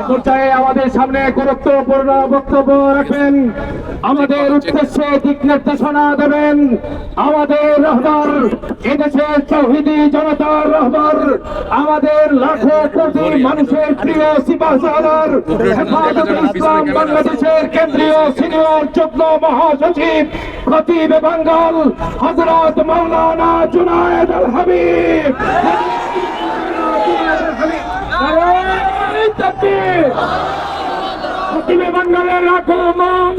আমাদের সামনে গুরুত্বপূর্ণ বক্তব্য রাখেন আমাদের উদ্দেশ্যে দিক নির্দেশনা দেবেন। আমাদের রহবার এদেশের চৌহিদি জনতার রহবার আমাদের লাখো কোটি মানুষের প্রিয় সিপাহসালার ইসলাম বাংলাদেশের কেন্দ্রীয় সিনিয়র যুগ্ম মহাসচিব খতিব বাঙ্গাল হজরত মৌলানা জুনায়েদ আল হাবিব। খতিবে বাঙ্গালের রাখো মান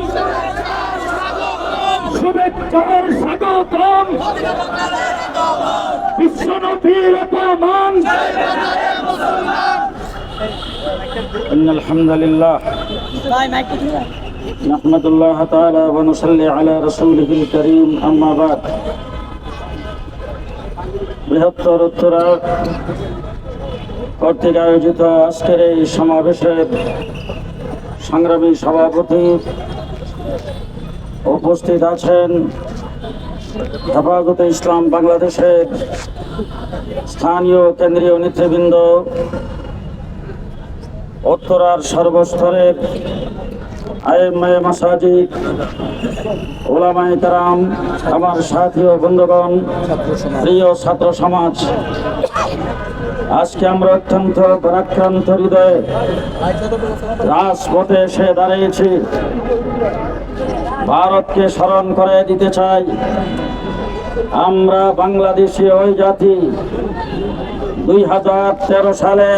শুভেচ্ছার স্বাগতম বিশ্বনবীর অপমান إن الحمد لله نحمد الله تعالى ونصلي على رسوله الكريم أما بعد বৃহত্তর উত্তরা কর্তৃক আয়োজিত আজকের এই সমাবেশের সংগ্রামী সভাপতি উপস্থিত আছেন হেফাজতে ইসলাম বাংলাদেশের স্থানীয় কেন্দ্রীয় নেতৃবৃন্দ, উত্তরার সর্বস্তরের আইএমএ মাসাজিদ ওলামাই কারাম, আমার সাথী ও বন্ধুগণ, প্রিয় ছাত্র সমাজ আজকে আমরা অত্যন্ত পরাক্রান্ত হৃদয়ে রাজপথে এসে দাঁড়িয়েছি। ভারতকে স্মরণ করে দিতে চাই। আমরা বাংলাদেশি ওই জাতি। দুই হাজার তেরো সালে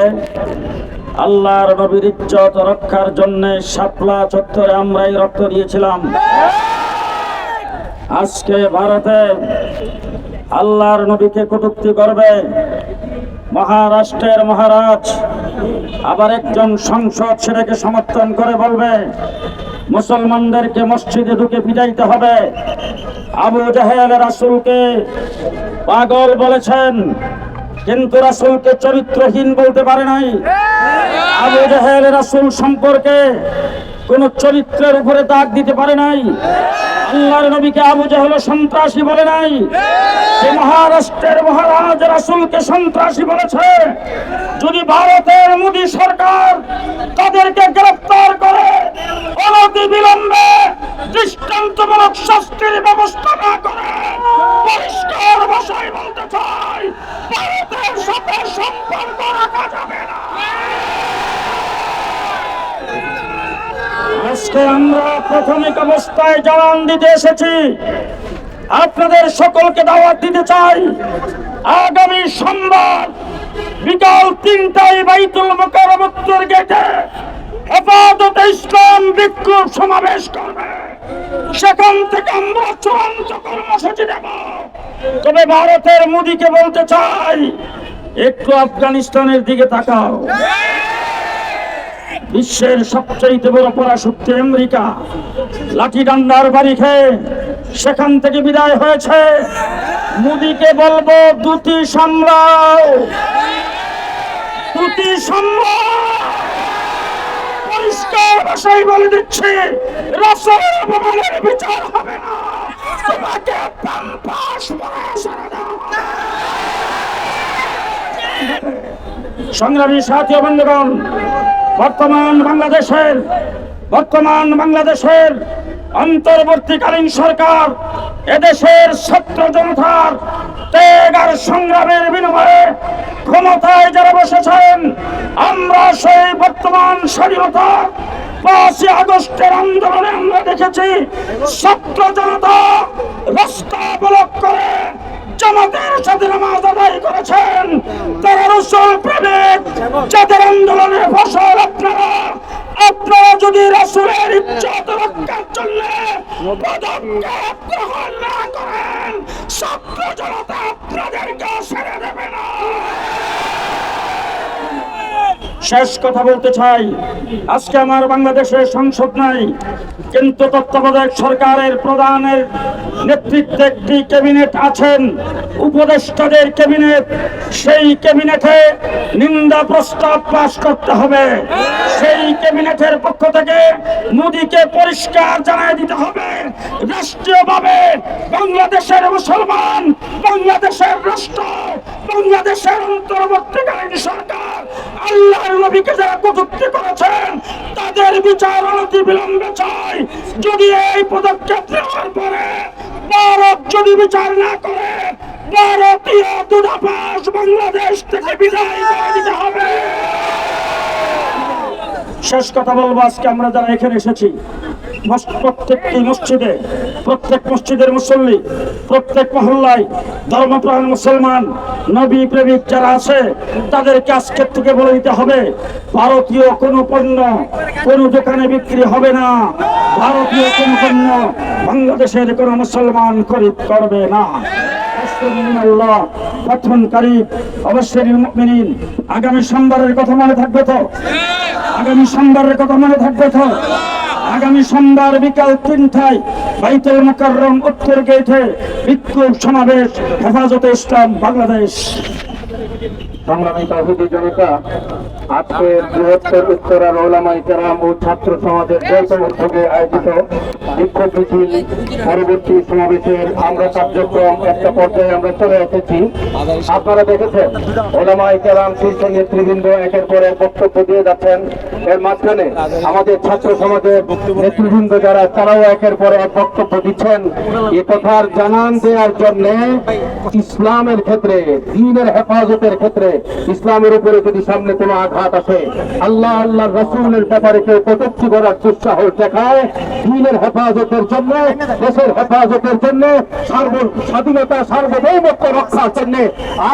আল্লাহর নবীর ইজ্জত রক্ষার জন্য শাপলা চত্বরে আমরাই রক্ত দিয়েছিলাম। আজকে ভারতে আল্লাহর নবীকে কটুক্তি করবে। মহারাষ্ট্রের মহারাজ আবার একজন সংসদ সেটাকে সমর্থন করে বলবে, মুসলমানদেরকে মসজিদে ঢুকে পিটাইতে হবে। আবু জাহেল রাসুলকে পাগল বলেছেন, কিন্তু রাসুলকে চরিত্রহীন বলতে পারে নাই। আবু জাহেল রাসুল সম্পর্কে কোন চরিত্রের উপরে দাগ দিতে পারে নাই। আল্লাহর নবীকে আবু জাহেল সন্ত্রাসী বলে নাই। যে মহারাষ্ট্রের মহারাজ রাসুলকে সন্ত্রাসী বলেছে। যদি ভারতের মোদী সরকার তাদেরকে গ্রেফতার করে অনতি বিলম্বে দৃষ্টান্তমূলক শাস্তির ব্যবস্থা না করে পরিষ্কার ভাষায় বলতে চাই ভারতের সাথে সম্পর্ক রাখা যাবে না আজকে আমরা প্রাথমিক অবস্থায় জবান দিতে এসেছি। আপনাদের সকলকে দাওয়াত দিতে চাই। আগামী সোমবার বিকাল তিনটায় বাইতুল মোকাররম উত্তর গেটে হেফাজত ইসলাম বিক্ষোভ সমাবেশ করবে। সেখান থেকে আমরা চূড়ান্ত কর্মসূচি দেব তবে ভারতের মোদীকে বলতে চাই, একটু আফগানিস্তানের দিকে তাকাও। বিশ্বের সবচেয়ে বড় পরাশক্তি আমেরিকা। লাঠি ডান্ডার বাড়ি খেয়ে সেখান থেকে বিদায় হয়েছে। মোদীকে বলব, দুটি সামলাও দুটি পরিষ্কার ভাষায় বলে দিচ্ছি বিচার হবে। সংগ্রামী সাথী বন্ধুগণ বর্তমান বাংলাদেশের বর্তমান বাংলাদেশের অন্তর্বর্তীকালীন সরকার এদেশের ছাত্র জনতার ত্যাগ আর সংগ্রামের বিনিময়ে ক্ষমতায় যারা বসেছেন, আমরা সেই বর্তমান স্বাধীনতা পাঁচই আগস্টের আন্দোলনে আমরা দেখেছি ছাত্র জনতা রাস্তা ব্লক করে জামাতের সাথে নামাজ আদায় করেছেন। তারা রসুল প্রেমিক। যাদের আন্দোলনের ফসল আপনারা আপনারা যদি রসুলের ইচ্ছা রক্ষার জন্য পদক্ষেপ গ্রহণ না করেন, ছাত্র জনতা আপনাদেরকে ছেড়ে দেবে না। শেষ কথা বলতে চাই। আজকে আমার বাংলাদেশের সংসদ নাই, কিন্তু তত্ত্বাবধায়ক সরকারের প্রধানের নেতৃত্বে একটি ক্যাবিনেট আছেন, উপদেষ্টাদের ক্যাবিনেট। সেই ক্যাবিনেটে নিন্দা প্রস্তাব পাশ করতে হবে। সেই ক্যাবিনেটের পক্ষ থেকে মোদীকে পরিষ্কার জানাই দিতে হবে। রাষ্ট্রীয়ভাবে বাংলাদেশের মুসলমান, বাংলাদেশের রাষ্ট্র বাংলাদেশের অন্তর্বর্তীকালীন সরকার আল্লাহর নবীকে যারা কটূক্তি করেছে তাদের বিচার অনতি বিলম্বে চাই। যদি এই পদক্ষেপ নেওয়ার পরে ভারত যদি বিচার না করে, ভারতীয় দূতাবাস বাংলাদেশ থেকে বিদায় হবে। শেষ কথা বলব, আজকে আমরা যারা এখানে এসেছি প্রত্যেকটি মসজিদে, প্রত্যেক মসজিদের মুসল্লি, প্রত্যেক মহল্লায় ধর্মপ্রাণ মুসলমান, নবী প্রেমিক যারা আছে, তাদেরকে আজকের থেকে বলে দিতে হবে, ভারতীয় কোনো পণ্য কোনো দোকানে বিক্রি হবে না। ভারতীয় কোনো পণ্য বাংলাদেশের কোনো মুসলমান খরিদ করবে না। আগামী সোমবারের কথা মনে থাকবে তো? আগামী সোমবারের কথা মনে থাকবে তো? আগামী সোমবার বিকাল তিনটায় বাইতুল মুকাররম উত্তর গেটে বিক্ষোভ সমাবেশ হেফাজতে ইসলাম বাংলাদেশ। সংগ্রামী তহবিদি জনতা আজকে বৃহত্তর উত্তরার ওলামাই কেরাম ও ছাত্র সমাজের যৌথ উদ্যোগে আয়োজিত বিক্ষোভ মিছিল পরবর্তী সমাবেশের আমরা কার্যক্রম একটা পর্যায়ে আমরা চলে এসেছি। আপনারা দেখেছেন ওলামাই কেরাম শীর্ষ নেতৃবৃন্দ একের পর এক বক্তব্য দিয়ে যাচ্ছেন। এর মাঝখানে আমাদের ছাত্র সমাজের নেতৃবৃন্দ যারা, তারাও একের পর এক বক্তব্য দিচ্ছেন। এ কথার জানান দেওয়ার জন্য ইসলামের ক্ষেত্রে, দিনের হেফাজতের ক্ষেত্রে ইসলামের উপরে যদি সামনে কোনো আঘাত আসে, আল্লাহ আল্লাহ রসুলের ব্যাপারে কেউ কটুক্তি করার দুঃসাহস দেখায়। দিনের হেফাজতের জন্য, দেশের হেফাজতের জন্য, সার্ব, স্বাধীনতা, সার্বভৌমত্ব রক্ষার জন্য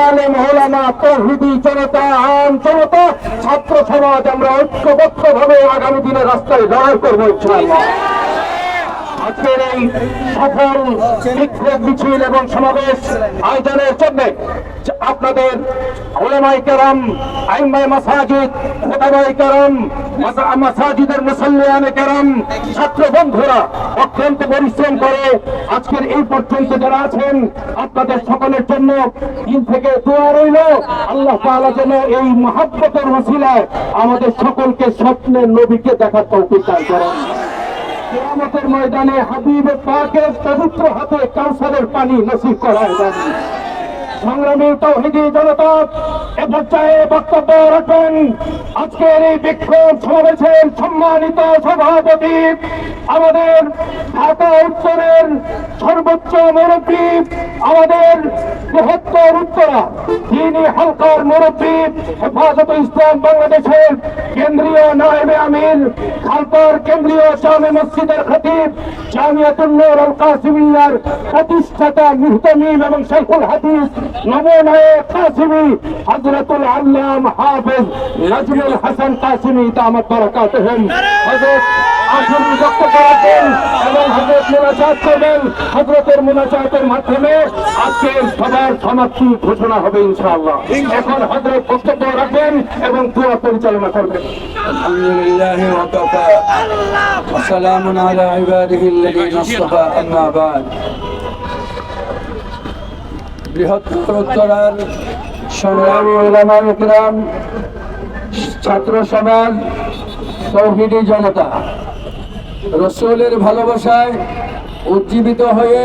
আলেম, ওলামা, তৌহিদি জনতা, আম জনতা, ছাত্র সমাজ আমরা ঐক্যবদ্ধ ভাবে আগামী দিনে রাস্তায় লড়াই করব, ইনশাআল্লাহ। সফল বিক্ষোভ মিছিল এবং সমাবেশ আয়োজনের জন্য আপনাদের আইমাই মাসাজিদ মাসাজিদের মুসল্লিয়ানে ছাত্র বন্ধুরা অত্যন্ত পরিশ্রম করে আজকের এই পর্যন্ত যারা আছেন, আপনাদের সকলের জন্য দিন থেকে দোয়া রইল। আল্লাহ যেন এই মহাব্বতের আমাদের সকলকে স্বপ্নের নবীকে দেখার তৌফিক করেন। ময়দানে হাবিব পাকের পবিত্র হাতে কাউসারের পানি নসিব করায় সংগ্রামী তৌহিদি জনতা, এ পর্যায়ে বক্তব্য রাখবেন। আজকের এই বিক্ষোভ সমাবেশের সম্মানিত সভাপতি, আমাদের ঢাকা উত্তরের সর্বোচ্চ মুরব্বী আমাদের বৃহত্তর উত্তরা তিনি হালকার মুরব্বী, হেফাজত ইসলাম বাংলাদেশের কেন্দ্রীয় নায়েবে আমির খালপার কেন্দ্রীয় জামে মসজিদের খতিব জামিয়াতুল নূর আল কাসিমিয়ার প্রতিষ্ঠাতা মুহতামিম এবং শাইখুল হাদিস নবনায়ক কাসিমি, হযরতুল আল্লাম হাফেজ নাজমুল হাসান কাসিমি, দামাত বারাকাতুহুম হযরত আসুন বক্তব্য রাখবেন এবং হজরত মোনাজাত করবেন। হজরতের মোনাজাতের মাধ্যমে সবার সমাপ্তি ঘোষণা হবে ইনশাআল্লাহ। এখন বক্তব্য রাখবেন এবং দোয়া পরিচালনা করবেন। আলহামদুলিল্লাহ ওয়াকাফা আলা ইবাদিহি আল্লাযীনা আম্মা বাদ বৃহত্তর উত্তরার ইকরাম ছাত্র সমাজ তৌহিদি জনতা রসুলের ভালোবাসায় উজ্জীবিত হয়ে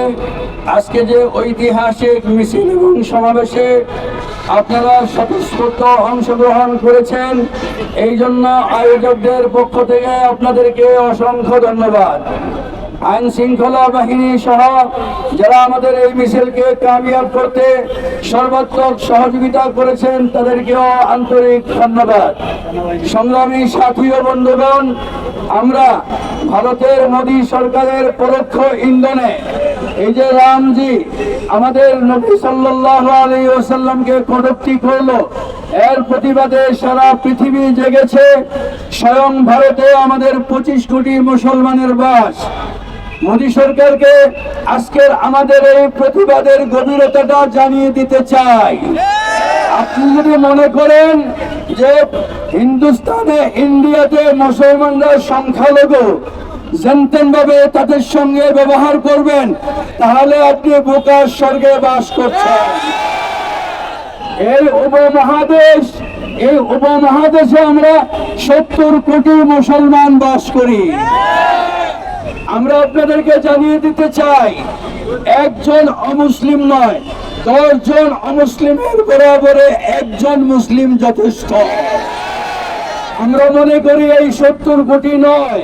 আজকে যে ঐতিহাসিক মিছিল এবং সমাবেশে আপনারা স্বতঃস্ফূর্ত অংশগ্রহণ করেছেন এই জন্য আয়োজকদের পক্ষ থেকে আপনাদেরকে অসংখ্য ধন্যবাদ। আইন শৃঙ্খলা বাহিনী সহ যারা আমাদের এই মিছিলকে কামিয়াব করতে সর্বাত্মক সহযোগিতা করেছেন, তাদেরকেও আন্তরিক ধন্যবাদ। সংগ্রামী সাথী ও বন্ধুগণ, আমরা ভারতের মোদী সরকারের পরোক্ষ ইন্ধনে এই যে রামজি আমাদের নবী সাল্লাল্লাহু আলাইহি ওয়াসাল্লামকে কটূক্তি করল, এর প্রতিবাদে সারা পৃথিবী জেগেছে। স্বয়ং ভারতে আমাদের পঁচিশ কোটি মুসলমানের বাস। মোদী সরকারকে আজকের আমাদের এই প্রতিবাদের গভীরতাটা জানিয়ে দিতে চাই। আপনি যদি মনে করেন যে হিন্দুস্তানে, ইন্ডিয়াতে মুসলমানরা সংখ্যালঘু ভাবে তাদের সঙ্গে ব্যবহার করবেন, তাহলে আপনি বোকার স্বর্গে বাস করছেন। এই উপমহাদেশ, এই উপমহাদেশে আমরা সত্তর কোটি মুসলমান বাস করি। আমরা আপনাদেরকে জানিয়ে দিতে চাই, একজন অমুসলিম নয়, দশজন অমুসলিমের বরাবরে একজন মুসলিম যথেষ্ট। আমরা মনে করি এই সত্তর কোটি নয়,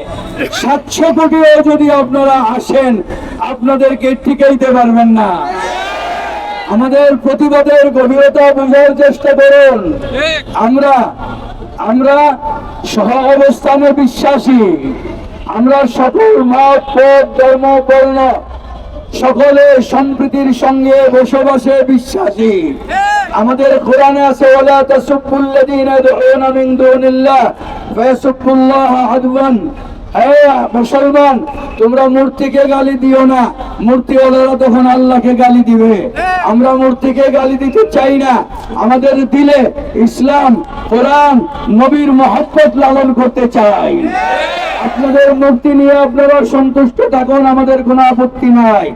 সাতশো কোটিও যদি আপনারা আসেন, আপনাদেরকে টিকাইতে পারবেন না। আমাদের প্রতিবাদের গভীরতা বোঝার চেষ্টা করুন। আমরা আমরা সহ অবস্থানে বিশ্বাসী। আমরা সকল মত পথ ধর্ম, বর্ণ সকলে সম্প্রীতির সঙ্গে বসবাসে বিশ্বাসী। আমাদের কোরআনে আছে ওলা তাসুবুল্লাযীনা ইয়াদউনা মিন দুনিল্লাহ মুসলমান, তোমরা মূর্তিকে গালি দিও না। মূর্তিওয়ালারা তখন আল্লাহকে গালি দিবে। আমরা মূর্তিকে গালি দিতে চাই না। আমাদের দিলে ইসলাম, কোরআন, নবীর মহব্বত লালন করতে চাই। আপনাদের মূর্তি নিয়ে আপনারা সন্তুষ্ট থাকুন, আমাদের কোনো আপত্তি নাই।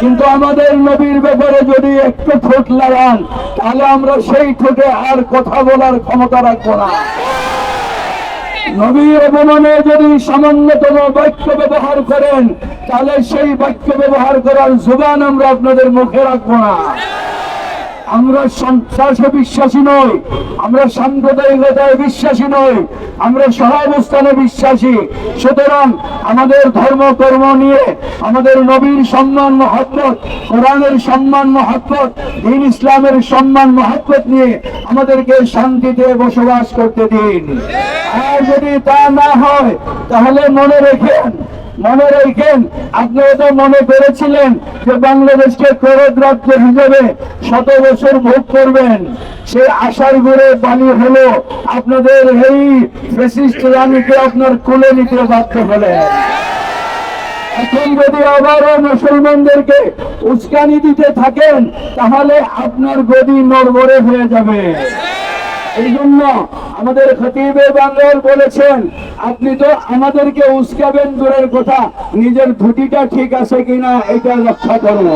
কিন্তু আমাদের নবীর ব্যাপারে যদি একটু ঠোঁট লাগান, তাহলে আমরা সেই ঠোঁটে আর কথা বলার ক্ষমতা রাখব না। নবী অপমানে যদি সামান্যতম বাক্য ব্যবহার করেন, তাহলে সেই বাক্য ব্যবহার করার জোবান আমরা আপনাদের মুখে রাখব না। আমরা সন্ত্রাসে বিশ্বাসী নই, আমরা সাম্প্রদায়িকতায় বিশ্বাসী নই, আমরা সহাবস্থানে বিশ্বাসী। সুতরাং আমাদের ধর্ম, কর্ম নিয়ে আমাদের নবীর সম্মান, মহব্বত, কোরআনের সম্মান, মহব্বত, দিন ইসলামের সম্মান, মহব্বত নিয়ে আমাদেরকে শান্তিতে বসবাস করতে দিন। আর যদি তা না হয়, তাহলে মনে রেখেন মনে রেখেন, আপনারা তো মনে করেছিলেন যে বাংলাদেশকে করদ রাজ্য হিসেবে শত বছর ভোগ করবেন। সেই আশার ঘুরে বালি হলো আপনাদের এই ফেসিস্ট রানীকে আপনার কোলে নিতে বাধ্য হলেন। এখন যদি আবারও মুসলমানদেরকে উস্কানি দিতে থাকেন, তাহলে আপনার গদি নড়বড়ে হয়ে যাবে। এই আমাদের খতিবে বাংলার বলেছেন, আপনি তো আমাদেরকে উস্কাবেন দূরের কথা, নিজের ধুতিটা ঠিক আছে কিনা এটা রক্ষা করব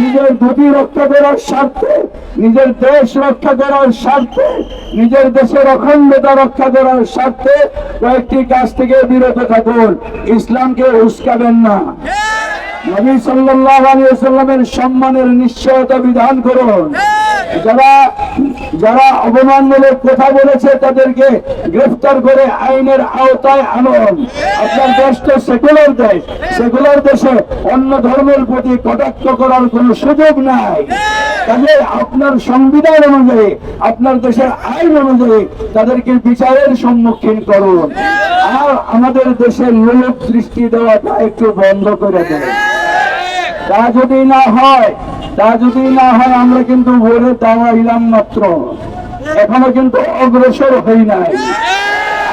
নিজের ধুতি রক্ষা করার স্বার্থে, নিজের দেশ রক্ষা করার স্বার্থে, নিজের দেশের অখণ্ডতা রক্ষা করার স্বার্থে কয়েকটি কাজ থেকে বিরত থাকুন। ইসলামকে উস্কাবেন না। নবী সাল্লাল্লাহু আলাইহি ওয়াসাল্লামের সম্মানের নিশ্চয়তা বিধান করুন। যারা যারা অপমানমূলক কথা বলেছে, তাদেরকে গ্রেফতার করে আইনের আওতায় আনুন। আপনার দেশ তো সেকুলার দেশ। সেকুলার দেশে অন্য ধর্মের প্রতি কটাক্ষ করার কোনো সুযোগ নাই। তাহলে আপনার সংবিধান অনুযায়ী, আপনার দেশের আইন অনুযায়ী তাদেরকে বিচারের সম্মুখীন করুন। আর আমাদের দেশের লোক দৃষ্টি দেওয়াটা একটু বন্ধ করে দেয় তা যদি না হয় তা যদি না হয়, আমরা কিন্তু ভোরে দাঁড়াইলাম মাত্র। এখনও কিন্তু অগ্রসর হই নাই।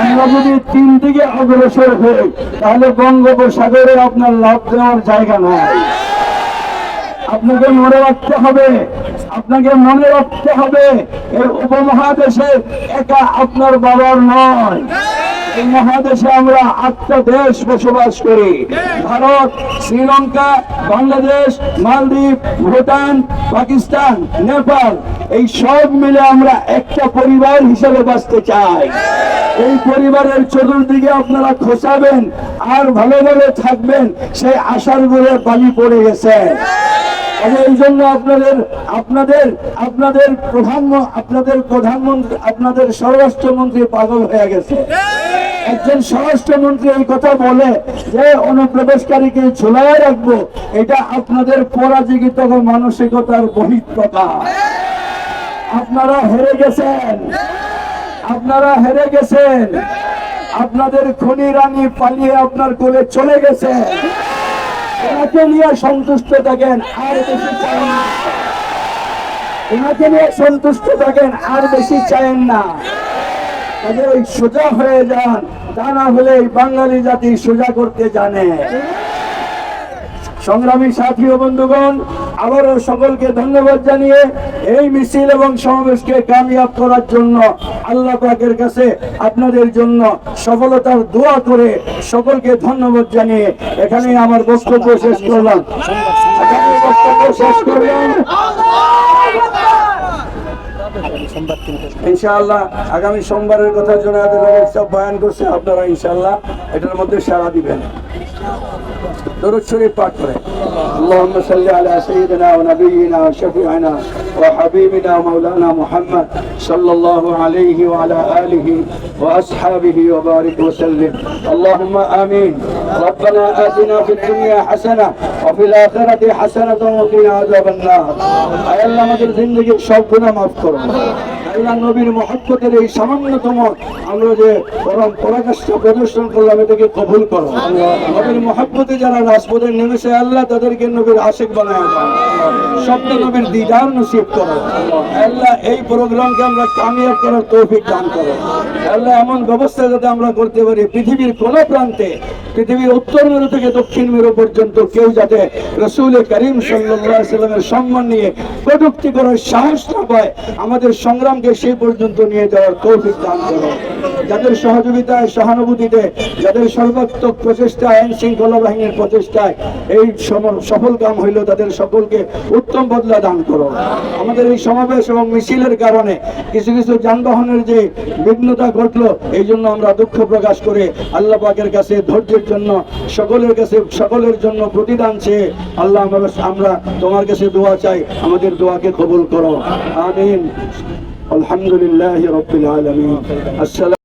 আমরা যদি তিন দিকে অগ্রসর হই, তাহলে বঙ্গোপসাগরে আপনার লাভ দেওয়ার জায়গা নাই। আপনাকে মনে রাখতে হবে, আপনাকে মনে রাখতে হবে, এই উপমহাদেশে একা আপনার বাবার নয়। এই মহাদেশে আমরা আটটা দেশ বসবাস করি। ভারত, শ্রীলঙ্কা, বাংলাদেশ, মালদ্বীপ, ভুটান, পাকিস্তান, নেপাল, এই সব মিলে আমরা একটা পরিবার হিসেবে বাঁচতে চাই। এই পরিবারের চতুর্দিকে আপনারা খোঁচাবেন, আর ভালোভাবে থাকবেন, সেই আশারগুলো বালি পড়ে গেছে। এই জন্য আপনাদের আপনাদের আপনাদের প্রধান আপনাদের প্রধানমন্ত্রী, আপনাদের স্বরাষ্ট্রমন্ত্রী পাগল হয়ে গেছে। একজন স্বরাষ্ট্রমন্ত্রী এই কথা বলে যে অনুপ্রবেশকারীকে ঝুলাই রাখব, এটা আপনাদের পরাজীবিত মানসিকতার বহিঃপ্রকাশ। আপনারা হেরে গেছেন। আপনারা হেরে গেছেন। আপনাদের খনি রানী পালিয়ে আপনার কোলে চলে গেছে। ওনাকে নিয়ে সন্তুষ্ট থাকেন আর বেশি চান না। ওনাকে নিয়ে সন্তুষ্ট থাকেন আর বেশি চায়েন না। ওই সোজা হয়ে যান। তা না হলে এই বাঙালি জাতি সোজা করতে জানে। সংগ্রামী সাথী ও বন্ধুগণ, আবারও সকলকে ধন্যবাদ জানিয়ে এই মিছিল এবং সমাবেশকে কামিয়াব করার জন্য, আল্লাহ পাকের কাছে আপনাদের জন্য সফলতার দোয়া করে সকলকে ধন্যবাদ জানিয়ে এখানে আমার বক্তব্য শেষ করলাম। বক্তব্য শেষ করলাম। ইনশাআল্লাহ আগামী সোমবারের কথা জোনায়াতের সব বয়ান করছে আপনারা ইনশাআল্লাহ এটার মধ্যে সাড়া দিবেন দরুদ শরীফ পাঠ করে اللهم صل على سيدنا ونبينا وشفيعنا وحبيبنا مولانا محمد صلى الله عليه وعلى آله وأصحابه وبارك وسلم. اللهم آمين. ربنا آتنا في الدنيا حسنة وفي الآخرة حسنة وقنا عذاب النار. أي الله مدر شوقنا مغفور আল্লাহ নবীর মহব্বতের এই সামান্যতম আমরা যে পরম পরাকাষ্ঠা প্রদর্শন করলাম, এটাকে কবুল করো। নবীর মহব্বতে যারা রাজপথে নেমেছে, আল্লাহ তাদেরকে নবীর আশেক বানায় স্বপ্ন নবীর দিদার নসিব করো। আল্লাহ এই প্রোগ্রামকে আমরা কামিয়াব করার তৌফিক দান করো। আল্লাহ এমন ব্যবস্থা যাতে আমরা করতে পারি, পৃথিবীর কোন প্রান্তে, পৃথিবীর উত্তর মেরু থেকে দক্ষিণ মেরু পর্যন্ত কেউ যাতে রসুল করিম সাল্লাহ সাল্লামের সম্মান নিয়ে কটুক্তি করার সাহস না পায়, আমাদের সংগ্রামকে সেই পর্যন্ত নিয়ে যাওয়ার তৌফিক দান করো। যাদের সহযোগিতায়, সহানুভূতিতে, যাদের সর্বাত্মক প্রচেষ্টায়, আইন শৃঙ্খলা বাহিনীর প্রচেষ্টায় এই সফল কাম হইল, তাদের সকলকে উত্তম বদলা দান করো। আমাদের এই সমাবেশ এবং মিছিলের কারণে কিছু কিছু যানবাহনের যে বিঘ্নতা ঘটলো, এই জন্য আমরা দুঃখ প্রকাশ করে আল্লাহ পাকের কাছে ধৈর্যের জন্য, সকলের কাছে, সকলের জন্য প্রতিদান চেয়ে আল্লাহ আমরা তোমার কাছে দোয়া চাই, আমাদের দোয়াকে কবুল করো। আমিন। الحمد لله رب العالمين. السلام